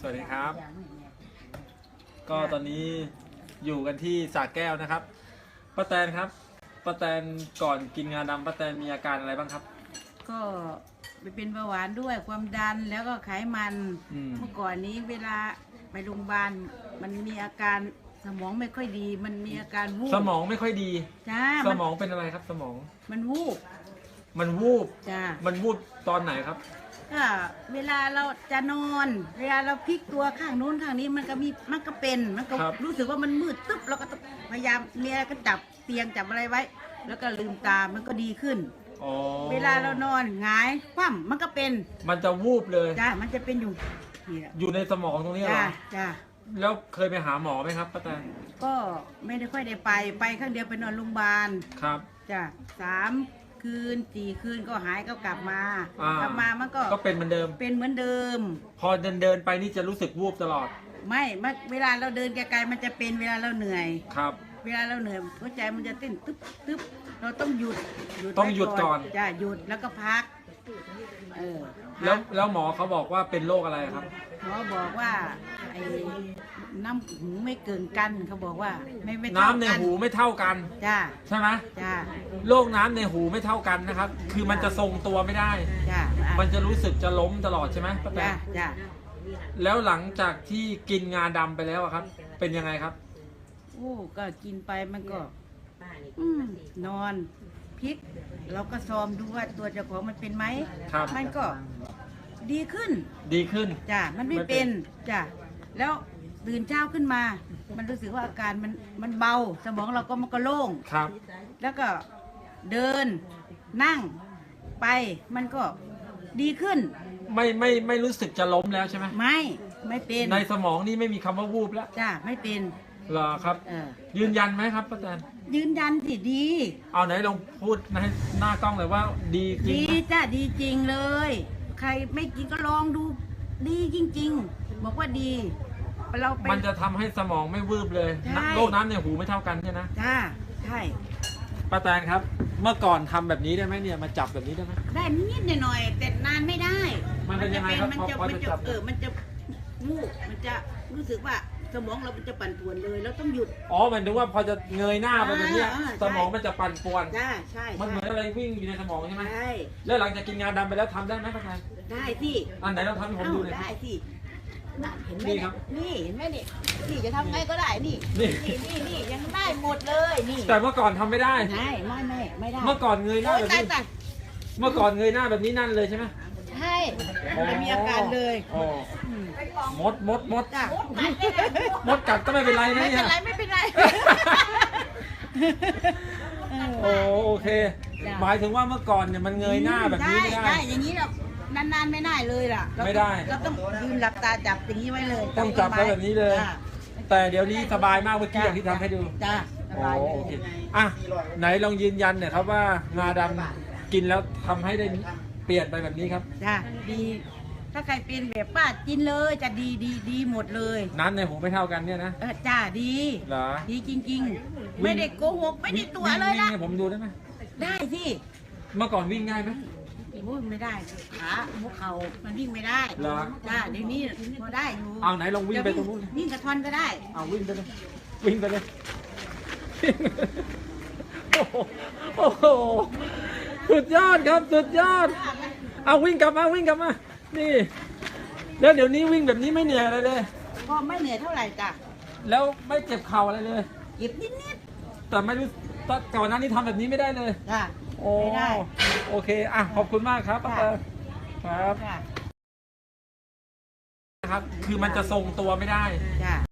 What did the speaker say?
สวัสดีครับ ก็ตอนนี้อยู่กันที่สระแก้วนะครับป้าแตนครับป้าแตนก่อนกินงาดำป้าแตนมีอาการอะไรบ้างครับ ก็ไปเป็นเบาหวานด้วยความดันแล้วก็ไขมันอืม เมื่อก่อนนี้เวลาไปโรงพยาบาลมันมีอาการสมองไม่ค่อยดี มันมีอาการวูบสมองไม่ค่อยดี จ้าสมันมองเป็นอะไรครับสมอง มันวูบมันวูบ จ้ามันวูบตอนไหนครับ ก็เวลาเราจะนอน เวลาเราพลิกตัวข้างนู้นข้างนี้มันก็มีมันก็เป็นมันก็ครับ รู้สึกว่ามันมืดตึ๊บเราก็ต้องพยายามมีอะไรก็จับเตียงจับอะไรไว้ แล้วก็ลืมตามันก็ดีขึ้น อ๋อเวลาเรานอนหงายคว่ำมันก็เป็นมันจะวูบเลย จ้ามันจะเป็นอยู่นี่แหละอยู่ในสมองตรงนี้เหรจ้าอจ้าแล้วเคยไปหาหมอไหมครับป้าแตนก็ไม่ได้ค่อยได้ไปไปครั้งเดียวไปนอนโรงพยาบาลครับ จ้ะสาม คืนสี่คืนก็หายก็กลับมา อ่าก ลับมามันก็ก็เป็นเหมือนเดิม เป็นเหมือนเดิม พอเดินเดินๆไปนี่จะรู้สึกวูบตลอดไม่มันเวลาเราเดินไกลๆมันจะเป็นเวลาเราเหนื่อย ครับ เวลาเราเหนื่อยหัวใจมันจะเต้นตึ๊บตึ๊บเราต้องหยุดต้องหยุดก่อน จ้ะหยุดแล้วก็พัก เออแล้วพักแล้วหมอเขาบอกว่าเป็นโรคอะไรครับ หมอบอกว่าไอ้น้ำหูไม่เกินกันเขาบอกว่าไม่ไม่น้ำเท่าในกัหูไม่เท่ากัน จ้าใช่ไหมจ้าโรคน้ำในหูไม่เท่ากันนะครับ คือมันจะทรงตัวไม่ได้ จ้ามันจะรู้สึกจะล้มตลอดใช่ไหมป้าแตจ้านจ้าแล้วหลังจากที่กินงาดำไปแล้วอะครับ เป็นยังไงครับ โอ้ก็กินไปมันก็อืมนอน พลิก เราก็ซ้อมดูว่าตัวเจ้าของมันเป็นไหมครับ มันก็ดีขึ้นดีขึ้น จ้ะมันไม่ไม่เป็เป็นนจ้ะแล้วตื่นเช้าขึ้นมา มันรู้สึกว่าอาการมันมันเบา สมองเราก็มันก็โล่ง ครับ แล้วก็เดินนั่งไปมันก็ดีขึ้น ไม่ไม่ไม่รู้สึกจะล้มแล้วใช่ไหมไม่ไม่เป็นในสมองนี่ไม่มีคำว่าวูบแล้ว จ้ะไม่เป็น เหรอครับ เออยืนยันไหมครับป้าแตนยืนยันสิดี เอาไหนลองพูดให้หน้ากล้องเลยว่าดีจริงดีไหมจ้ะดีจริงเลย ใครไม่กินก็ลองดู ดีจริง ๆ บอกว่าดี เราไป มันจะทำให้สมองไม่วืบเลยใช่โรคน้ำในหูไม่เท่ากันใช่ไหมจ้าใช่ ป้าแตนครับ เมื่อก่อนทำแบบนี้ได้ไหมเนี่ยมาจับแบบนี้ได้ไหม ได้นิดๆหน่อยๆแต่นานไม่ได้ มันเป็นยังไงครับมันจะพอมันจะจะจับ เออมันจะ มูกมันจะรู้สึกว่าสมองเรามันจะปั่นป่วนเลยเราต้องหยุด อ๋อหมันถึงว่าพอจะเงยหน้าไปแบบเนี้ยอ่าอ่าสมองมันจะปั่นป่วน จ้าใช่มันเหมือนอะไรวิ่งอยู่ในสมองใช่ไหมใช่แล้วหลังจากกินงาดำไปแล้วทำได้ไหมป้าแตนได้สิอันไหนเราทำให้ผมเอ้าดูหน่อยได้สิน่ะเห็นไหมนี่เนี่ยครับ นี่เห็นไหมเนี่ยนี่จะทำไงก็ได้นี่นี่ นี่นี่นี่ยังได้หมดเลยนี่แต่เมื่อก่อนทำไม่ได้ ไม่ไม่ไม่ไม่ได้เมื่อก่อนเงยหน้าโอ้ยแบบตายนี้ ตายเมื่อก่อนเงยหน้าแบบนี้นั่นเลยใช่ไหมใช่ ไม่มีอาการเลยอ๋ออืมมดมดมดจ้ะมดกัดก็ไม่เป็นไรนะไม่เนี่เป็นยไรไม่เป็นไร โอ้โอเค จ้ะ หมายถึงว่าเมื่อก่อนเนี่ยมันเงยหน้าแบบนี้ไม่ได้ ได้อย่างนี้เรานานๆไม่ได้เลยล่ะเราไม่ได้เราต้องยืนหลับตาจับอย่างนี้ไว้เลยต้องจับไว้แบบนี้เลย จ้ะแต่เดี๋ยวนี้สบายมากเมื่อกี้อย่างที่ทำให้ดู จ้าสโอ้บายเลโอยเคอะ ไหนลองยืนยันหน่อยครับว่างาดำกินแล้วทำให้ได้ เปลี่ยนไปแบบนี้ครับ จ้าดี ถ้าใครเป็นแบบป้ากินเลยจะดีดีดีหมดเลย น้ำในหูไม่เท่ากันเนี่ยนะเออจ้าดี เหรอดีจริง ๆ ไม่ได้โกหกไม่ได้ตัวเลยวิ่งล่ะ วิ่งให้ผมดูได้ไหมได้สิเมื่อก่อนวิ่งง่ายไหม โอ้ยไม่ได้ขาหัวเข่ามันวิ่งไม่ได้เหรอ จ้าเดี๋ยวนี้พอได้อยู่เอาไหนลองวิ่งไปตรงนู้นวิ่งกระทอนก็ได้ เอาวิ่งไปเลยวิ่งไปเลยโอ้โหโอ้โห สุดยอดครับสุดยอด เอาวิ่งกลับมาวิ่งกลับมา นี่ แล้วเดี๋ยวนี้วิ่งแบบนี้ไม่เหนื่อยอะไรเลย ก็ไม่เหนื่อยเท่าไหร่จ้ะแล้วไม่เจ็บเข่าอะไรเลย หยิบนิดแต่ไม่รู้ตอนก่อนหน้านี้ทำแบบนี้ไม่ได้เลย ๆจ้ะ โอ้ไม่ได้ โอเคอะขอบคุณมากครับป้าค่ะเตอครับจ้ะนะครับ คือมันจะทรงตัวไม่ได้ จ้ะ